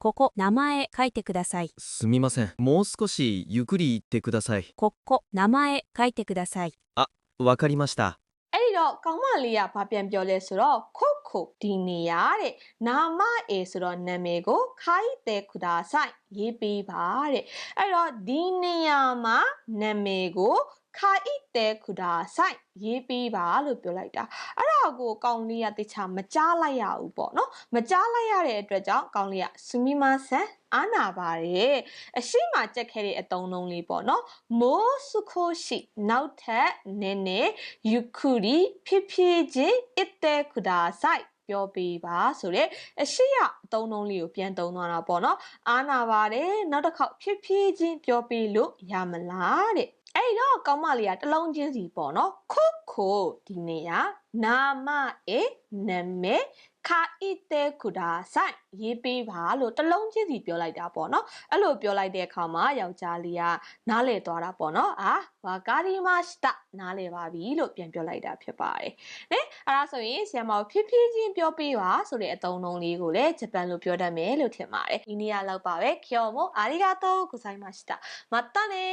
ここ名前書いてくださいすみませんもう少しゆっくり言ってくださいここ名前書いてくださいわかりました အဲ့တော့ကောင်မလေးကဘာပြန်ပြောလဲဆိုတော့ခုတ်ခုတ်ဒီနေရတဲ့နာမအေဆိုတော့နာမည်ကိုခိုင်းတဲ့ခုဒါဆိုင်ရေးပေးပါတဲ့အဲ့တော့ဒီနေရာမှာနာမည်ကိုခိုင်းတဲ့ခုဒါဆိုင်ရေးပေးပါလို့ပြောလိုက်တာအဲ့ တာကိုကောင်းလေးကတခြားမကြားလိုက်ရဘူးပေါ့နော်မကြားလိုက်ရတဲ့အတွက်ကြောင့်ကောင်းလေးကစူမီမာဆန်အာနာပါတယ်အရှိမကြက်ခဲတဲ့အတုံးလုံးလေးပေါ့နော်မိုးစုခိုရှိနောက်ထပ်နည်းနည်းယူကူရီဖြစ်ဖြစ်ချင်းအစ်တဲ့ခုဒါဆိုင်ပြောပေးပါဆိုတော့အရှိရအတုံးလုံးလေးကိုပြန်သုံးသွားတာပေါ့နော်အာနာပါတယ်နောက်တစ်ခေါက်ဖြစ်ဖြစ်ချင်းပြောပေးလို့ရမလားတဲ့အဲ့တော့ကောင်းမလေးကတလုံးချင်းစီပေါ့နော်ခို ကိုဒီနေ့ကနာမအေနာမည်ခာအီတဲကူဒါဆိုင်ရေးပေးပါလို့တလုံးချင်းစီပြောလိုက်တာပေါ့နော်အဲ့လိုပြောလိုက်တဲ့အခါမှာယောက်ျားလေးကနားလည်သွားတာပေါ့နော်အာဘာကာရီမာစတာနားလည်ပါပြီလို့ပြန်ပြောလိုက်တာဖြစ်ပါတယ်နဲအဲ့ဒါဆိုရင်ဆီယမောဖြည်းဖြည်းချင်းပြောပေးပါဆိုတဲ့အသုံးအနှုန်းလေးကိုလည်းဂျပန်လိုပြောတတ်မယ်လို့ထင်ပါတယ်ဒီနေ့ကတော့ပါပဲကျော်မို့အာရီဂါတိုကိုဆိုင်မာစတာမတ်တာနေ